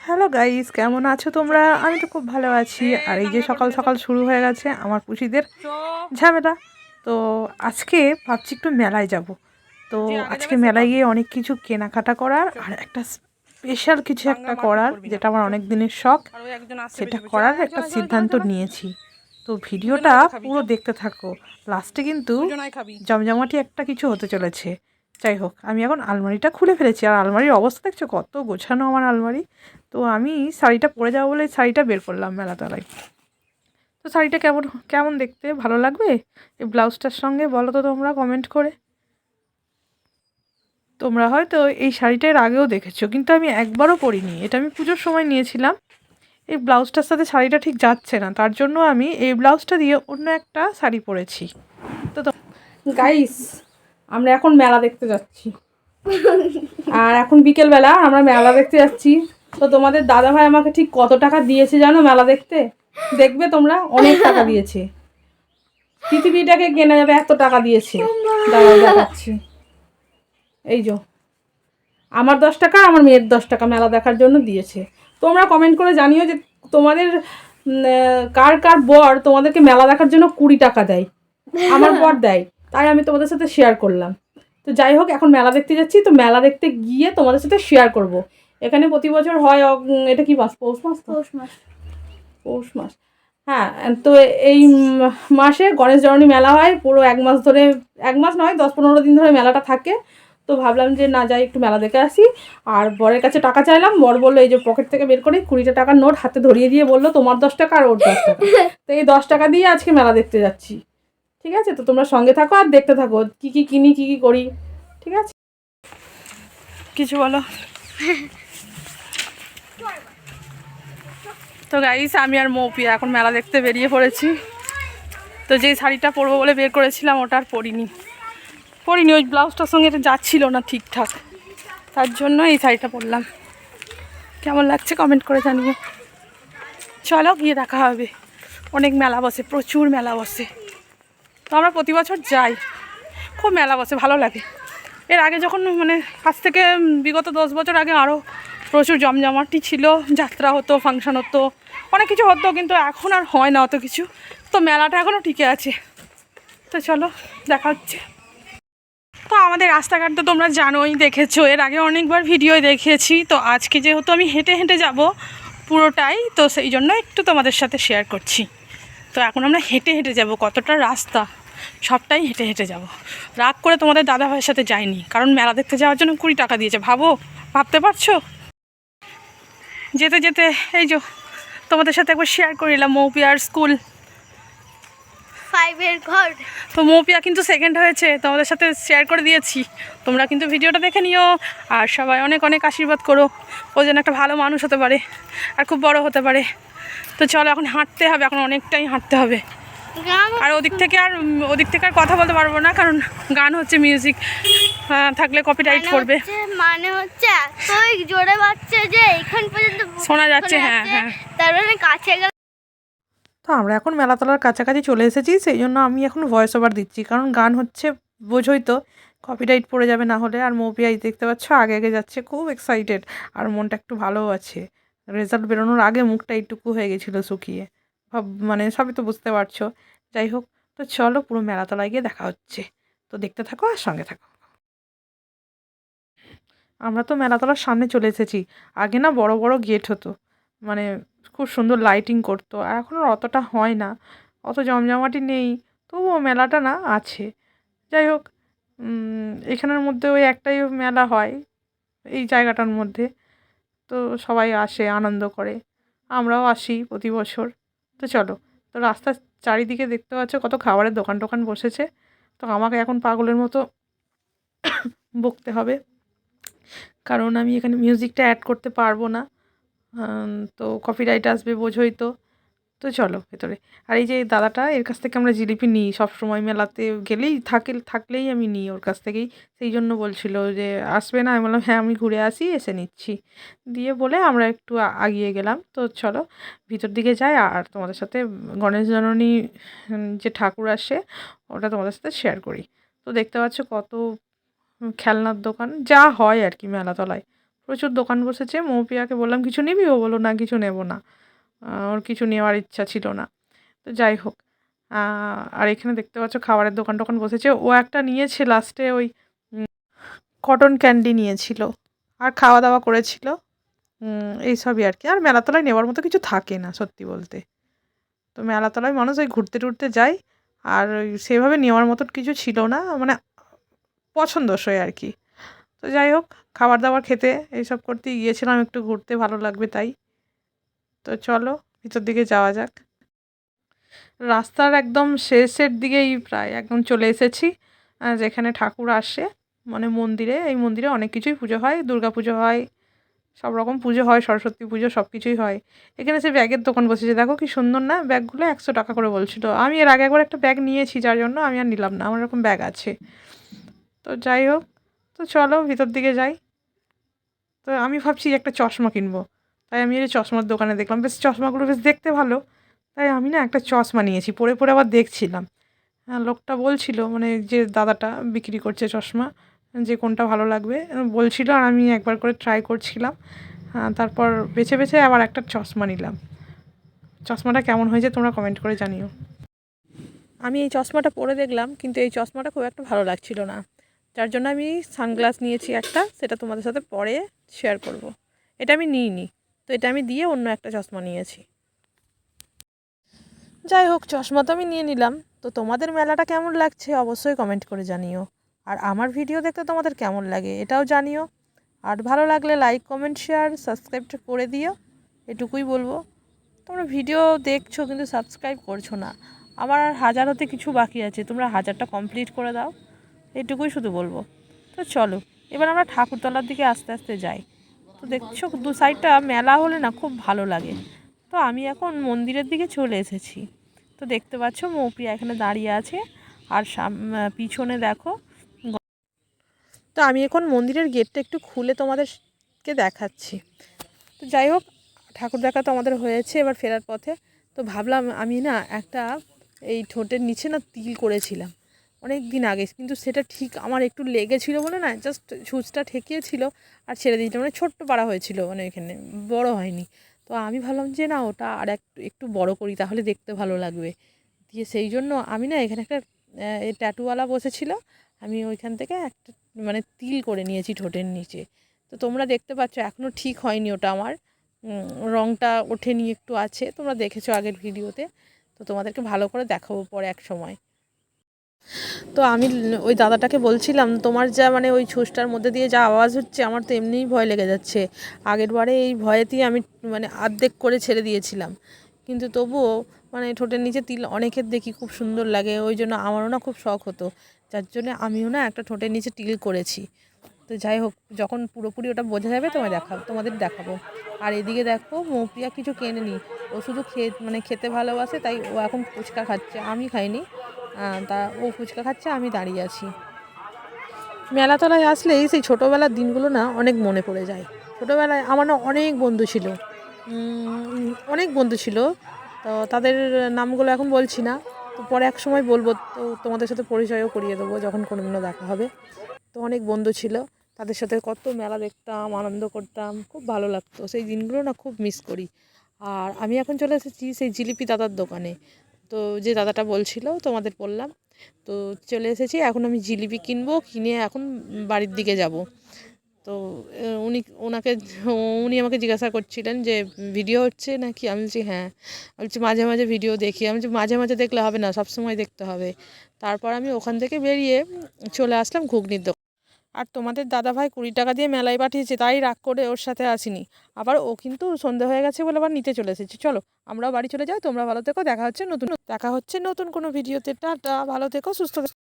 Hello guys কেমন আছো তোমরা? আমি তো খুব ভালো আছি। আর এই যে সকাল সকাল শুরু হয়ে গেছে আমার পুষিদের ঝামেলা। তো আজকে ভাবছি একটু মেলায় যাব। তো আজকে মেলায় গিয়ে অনেক কিছু কেনাকাটা করার আর একটা স্পেশাল কিছু একটা করার, যেটা আমার অনেক দিনের শখ। সেটা করার একটা সিদ্ধান্ত নিয়েছি। তো ভিডিওটা পুরো দেখতে থাকো। লাস্টে কিন্তু জমজমাটি একটা কিছু হতে চলেছে। যাই হোক আমি এখন আলমারিটা খুলে ফেলেছি। আর আলমারির অবস্থা দেখছ? কত গোছানো আমার আলমারি। তো আমি শাড়িটা পরে যাব বলে শাড়িটা বের করলাম মেলাতলায়। তো শাড়িটা কেমন কেমন দেখতে? ভালো লাগবে? এই ব্লাউজটার সঙ্গে বলো তো তোমরা কমেন্ট করে। তোমরা হয়তো এই শাড়িটা এর আগেও দেখেছ কিন্তু আমি একবারও পরিনি। এটা আমি পুজোর সময় নিয়েছিলাম। এই ব্লাউজটার সাথে শাড়িটা ঠিক যাচ্ছে না, তার জন্য আমি এই ব্লাউজটা দিয়ে অন্য একটা শাড়ি পরেছি। তো গাইস আমরা এখন মেলা দেখতে যাচ্ছি। আর এখন বিকেলবেলা আমরা মেলা দেখতে যাচ্ছি। তো তোমাদের দাদা ভাই আমাকে ঠিক কত টাকা দিয়েছে জানো মেলা দেখতে? দেখবে তোমরা? অনেক টাকা দিয়েছে। পৃথিবীটাকে কেনা যাবে এত টাকা দিয়েছে। দাদা দেখাচ্ছি। এই যো, আমার দশ টাকা, আমার মেয়ের দশ টাকা মেলা দেখার জন্য দিয়েছে। তোমরা কমেন্ট করে জানিও যে তোমাদের কার কার বর তোমাদেরকে মেলা দেখার জন্য কুড়ি টাকা দেয়। আমার বর দেয় তাই আমি তোমাদের সাথে শেয়ার করলাম। তো যাই হোক এখন মেলা দেখতে যাচ্ছি তো মেলা দেখতে গিয়ে তোমাদের সাথে শেয়ার করব। এখানে প্রতি বছর হয় এটা কি মাস? পৌষ মাস পৌষ মাস। পৌষ মাস। হ্যাঁ তো এই মাসে গণেশ জননী মেলা হয় পুরো এক মাস ধরে এক মাস নয় দশ পনেরো দিন ধরে মেলাটা থাকে। তো ভাবলাম যে না, যাই, একটু মেলা দেখে আসি। আর বরের কাছে টাকা চাইলাম, বর বলল, এই যে পকেট থেকে বের করে কুড়িটা টাকার নোট হাতে ধরিয়ে দিয়ে বলল, তোমার দশ টাকা আর ওর দশ টাকা। তো এই দশ টাকা দিয়ে আজকে মেলা দেখতে যাচ্ছি। ঠিক আছে? তো তোমরা সঙ্গে থাকো আর দেখতে থাকো, কি কি কিনি, কি কি করি। ঠিক আছে? কিছু বলো? তো গাইস আমি আর মৌপিয়া এখন মেলা দেখতে বেরিয়ে পড়েছি। তো যেই শাড়িটা পরবো বলে বের করেছিলাম, ওটা আর পরিনি। পরিনি, ওই ব্লাউজটার সঙ্গে এটা যাচ্ছিল না ঠিকঠাক। তার জন্য এই শাড়িটা পরলাম। কেমন লাগছে কমেন্ট করে জানিও। চলো, গিয়ে দেখা হবে। অনেক মেলা বসে, প্রচুর মেলা বসে। তো আমরা প্রতি বছর যাই। খুব মেলা বসে, ভালো লাগে। এর আগে যখন মানে আজ থেকে বিগত দশ বছর আগে আরও প্রচুর জমজমাটি ছিল, যাত্রা হতো ফাংশন হতো, অনেক কিছু হতো, কিন্তু এখন আর হয় না অত কিছু। তো মেলাটা এখনও টিকে আছে। তো চলো, দেখা হচ্ছে। তো আমাদের রাস্তাঘাট তো তোমরা জানোই, দেখেছ। এর আগে অনেকবার ভিডিও দেখেছি। তো আজকে যেহেতু আমি হেঁটে হেঁটে যাব পুরোটাই, তো সেই জন্য একটু তোমাদের সাথে শেয়ার করছি। তো এখন আমরা হেঁটে হেঁটে যাব, কতটা রাস্তা। সবটাই হেঁটে হেঁটে যাব। রাগ করে তোমাদের দাদা ভাইয়ের সাথে যাইনি, কারণ মেলা দেখতে যাওয়ার জন্য কুড়ি টাকা দিয়েছে। ভাবো, ভাবতে পারছ? যেতে যেতে, এই যে, তোমাদের সাথে একবার শেয়ার করে নিলাম মৌপিয়ার স্কুল। ফাইভের ঘর। তো মৌপিয়া কিন্তু সেকেন্ড হয়েছে তোমাদের সাথে শেয়ার করে দিয়েছি। তোমরা কিন্তু ভিডিওটা দেখে নিও আর সবাই অনেক অনেক আশীর্বাদ করো। ও যেন একটা ভালো মানুষ হতে পারে আর খুব বড় হতে পারে। তো চলো এখন হাঁটতে হবে এখন অনেকটাই হাঁটতে হবে। আর ওদিক থেকে আর ওদিক থেকে আর কথা বলতে পারব না কারণ গান হচ্ছে মিউজিক থাকলে কপিরাইট করবে। মানে হচ্ছে জোরে বাজছে যে এখান পর্যন্ত শোনা যাচ্ছে, হ্যাঁ, হ্যাঁ। তার মানে কাছে তো আমরা এখন মেলাতলার কাছাকাছি চলে এসেছি, সেই জন্য আমি এখন ভয়েস ওভার দিচ্ছি। কারণ গান হচ্ছে বোঝোই তো কপিরাইট পড়ে যাবে না হলে। আর মৌপিয়াই দেখতে পাচ্ছ, আগে আগে যাচ্ছে, খুব এক্সাইটেড আর মনটা একটু ভালোও আছে। রেজাল্ট বেরোনোর আগে মুখটা এইটুকু হয়ে গেছিল শুকিয়ে। ভাব মানে সবই তো বুঝতে পারছ। যাই হোক, তো চলো পুরো মেলাতলায় গিয়ে দেখা হচ্ছে। তো দেখতে থাকো আর সঙ্গে থাকো। আমরা তো মেলাতলার সামনে চলে এসেছি। আগে না বড় বড় গেট হতো। মানে খুব সুন্দর লাইটিং করতো। আর এখন আর অতটা হয় না। অত জমজমাটি নেই। তবুও মেলাটা না আছে। যাই হোক এখানের মধ্যে ওই একটাই মেলা হয় এই জায়গাটার মধ্যে। তো সবাই আসে, আনন্দ করে। আমরাও আসি প্রতি বছর। তো চলো, তো রাস্তার চারিদিকে দেখতে পাচ্ছ কত খাবারের দোকান টোকান বসেছে। তো আমাকে এখন পাগলের মতো বকতে হবে। কারণ আমি এখানে মিউজিকটা অ্যাড করতে পারব না। তো কফি কপিরাইট আসবে বোঝোই তো। তো চলো ভেতরে। আর এই যে দাদাটা, এর কাছ থেকে আমরা জিলিপি নিই। সব সময় মেলাতে গেলেই থাকে, থাকলেই আমি নিই ওর কাছ থেকেই। সেই জন্য বলছিল যে, আসবে না? আমি বললাম হ্যাঁ আমি ঘুরে আসি, এসে নিচ্ছি। দিয়ে বলে আমরা একটু আগিয়ে গেলাম। তো চলো ভিতর দিকে যাই। আর তোমাদের সাথে গণেশ জননী যে ঠাকুর আসে, ওটা তোমাদের সাথে শেয়ার করি। তো দেখতে পাচ্ছ কত খেলনার দোকান। যা হয় আর কি মেলাতলায়। প্রচুর দোকান বসেছে, মৌপিয়াকে বললাম, কিছু নিবি? ও বলল, না, কিছু নেব না। ওর কিছু নেওয়ার ইচ্ছা ছিল না। তো যাই হোক আর এখানে দেখতে পাচ্ছ খাবারের দোকান টোকান বসেছে। ও একটা নিয়েছে লাস্টে ওই কটন ক্যান্ডি নিয়েছিল আর খাওয়া দাওয়া করেছিল। এইসবই আর কি। আর মেলাতলায় নেওয়ার মতো কিছু থাকে না, সত্যি বলতে। তো মেলাতলায় মানুষ ওই ঘুরতে টুরতে যায় আর সেভাবে নেওয়ার মতন কিছু ছিল না মানে পছন্দসই আর কি। তো যাই হোক খাবার দাবার খেতে এইসব করতে গিয়েছিলাম, একটু ঘুরতে ভালো লাগবে তাই। তো চলো, ভিতর দিকে যাওয়া যাক। রাস্তার একদম শেষের দিকেই প্রায় একদম চলে এসেছি যেখানে ঠাকুর আসে। মানে মন্দিরে, এই মন্দিরে অনেক কিছুই পুজো হয়, দুর্গা পুজো হয়, সব রকম পুজো হয়, সরস্বতী পুজো, সব কিছুই হয়। এখানে সে ব্যাগের দোকান বসেছে, দেখো কি সুন্দর না, ব্যাগগুলো একশো টাকা করে বলছিল। আমি এর আগে একবার একটা ব্যাগ নিয়েছি, যার জন্য আমি আর নিলাম না, আমার এরকম ব্যাগ আছে। তো যাই হোক তো চলো ভিতর দিকে যাই। তো আমি ভাবছি একটা চশমা কিনবো। তাই আমি এই চশমার দোকানে দেখলাম বেশ চশমাগুলো বেশ দেখতে ভালো। তাই আমি না একটা চশমা নিয়েছি পরে পরে আবার দেখছিলাম। হ্যাঁ লোকটা বলছিল মানে যে দাদাটা বিক্রি করছে চশমা যে কোনটা ভালো লাগবে বলছিল আর আমি একবার করে ট্রাই করছিলাম। হ্যাঁ, তারপর বেছে বেছে আবার একটা চশমা নিলাম। চশমাটা কেমন হয়েছে তোমরা কমেন্ট করে জানিও। আমি এই চশমাটা পরে দেখলাম কিন্তু এই চশমাটা খুব একটা ভালো লাগছিল না। যার জন্য আমি সানগ্লাস নিয়েছি একটা, সেটা তোমাদের সাথে পরে শেয়ার করব। এটা আমি নিইনি, তো এটা আমি দিয়ে অন্য একটা চশমা নিয়েছি। যাই হোক, চশমা তো আমি নিয়ে নিলাম, তো তোমাদের মেলাটা কেমন লাগছে অবশ্যই কমেন্ট করে জানিও। আর আমার ভিডিও দেখতে তোমাদের কেমন লাগে এটাও জানিও। আর ভালো লাগলে লাইক কমেন্ট শেয়ার সাবস্ক্রাইব করে দিও, এটুকুই বলব। তোমরা ভিডিও দেখছ কিন্তু সাবস্ক্রাইব করছ না। আমার হাজার হতে কিছু বাকি আছে, তোমরা হাজারটা কমপ্লিট করে দাও। এটুকুই শুধু বলব। তো চলো, এবার আমরা ঠাকুরতলার দিকে আস্তে আস্তে যাই। তো দেখছ, দু সাইডটা মেলা হলে না খুব ভালো লাগে। তো আমি এখন মন্দিরের দিকে চলে এসেছি। তো দেখতে পাচ্ছ, মৌপিয়া এখানে দাঁড়িয়ে আছে। আর পিছনে দেখো তো আমি এখন মন্দিরের গেটটা একটু খুলে তোমাদেরকে দেখাচ্ছি। তো যাই হোক, ঠাকুর দেখা তো আমাদের হয়েছে এবার ফেরার পথে। তো ভাবলাম আমি না একটা এই ঠোঁটের নিচে না তিল করেছিলাম। অনেক দিন আগে, কিন্তু সেটা ঠিক আমার একটু লেগেছিলো বলে না জাস্ট ছুঁচটা ঠেকিয়েছিল আর ছেড়ে দিয়েছিল মানে ছোট্ট পাড়া হয়েছিল মানে এখানে বড় হয়নি। তো আমি ভাবলাম যে না, ওটা আর একটু একটু বড় করি, তাহলে দেখতে ভালো লাগবে। দিয়ে সেই জন্য আমি না এখানে একটা ট্যাটুওয়ালা বসেছিল, আমি ওইখান থেকে একটা মানে তিল করে নিয়েছি ঠোঁটের নিচে। তো তোমরা দেখতে পাচ্ছ এখনও ঠিক হয়নি ওটা আমার। রঙটা ওঠেনি, একটু আছে, তোমরা দেখেছ আগের ভিডিওতে। তো তোমাদেরকে ভালো করে দেখাবো পরে এক সময়। তো আমি ওই দাদাটাকে বলছিলাম, তোমার যা মানে ওই ছুসটার মধ্যে দিয়ে যা আওয়াজ হচ্ছে, আমার তো এমনিই ভয় লেগে যাচ্ছে। আগের বারে এই ভয়েতেই আমি মানে আর্ধেক করে ছেড়ে দিয়েছিলাম। কিন্তু তবুও মানে ঠোঁটের নিচে তিল অনেকের দেখি খুব সুন্দর লাগে, ওই জন্য আমারও না খুব শখ হতো। যার জন্য আমিও না একটা ঠোঁটের নিচে তিল করেছি। তো যাই হোক, যখন পুরোপুরি ওটা বোঝা যাবে, তোমায় দেখাবো তোমাদের দেখাবো। আর এদিকে দেখো মৌপ্রিয়া কিছু কেনেনি। ও শুধু খেয়ে মানে খেতে ভালোবাসে, তাই ও এখন ফুচকা খাচ্ছে। আমি খাইনি। তা ও ফুচকা খাচ্ছে, আমি দাঁড়িয়ে আছি। মেলাতলায় আসলেই সেই ছোটোবেলার দিনগুলো না অনেক মনে পড়ে যায়। ছোটোবেলায় আমার না অনেক বন্ধু ছিল। অনেক বন্ধু ছিল। তো তাদের নামগুলো এখন বলছি না। তো পরে এক সময় বলব, তো তোমাদের সাথে পরিচয়ও করিয়ে দেবো যখন কোনো দিনও দেখা হবে। তো অনেক বন্ধু ছিল। তাদের সাথে কত মেলা দেখতাম, আনন্দ করতাম, খুব ভালো লাগতো। সেই দিনগুলো না খুব মিস করি। আর আমি এখন চলে এসেছি সেই জিলিপি দাদার দোকানে। তো যে দাদাটা বলছিল তোমাদের বললাম, তো চলে এসেছি, এখন আমি জিলিপি কিনবো, কিনে এখন বাড়ির দিকে যাব। তো উনি, ওনাকে, উনি আমাকে জিজ্ঞাসা করছিলেন যে, ভিডিও হচ্ছে নাকি? আমি বলছি হ্যাঁ। আমি বলছি, মাঝে মাঝে ভিডিও দেখি। আমি মাঝে মাঝে দেখলে হবে না সব সময় দেখতে হবে। তারপর আমি ওখান থেকে বেরিয়ে চলে আসলাম ঘুগনির দোকান। আর তোমাদের দাদাভাই কুড়ি টাকা দিয়ে মেলায় পাঠিয়েছে, তাই রাগ করে ওর সাথে আসিনি। আবার ও কিন্তু সন্ধে হয়ে গেছে বলে আবার নিতে চলে এসেছে। চলো, আমরাও বাড়ি চলে যাই, তোমরা ভালো থেকো, দেখা হচ্ছে নতুন দেখা হচ্ছে নতুন কোনো ভিডিওতে। টাটা, ভালো থেকো, সুস্থ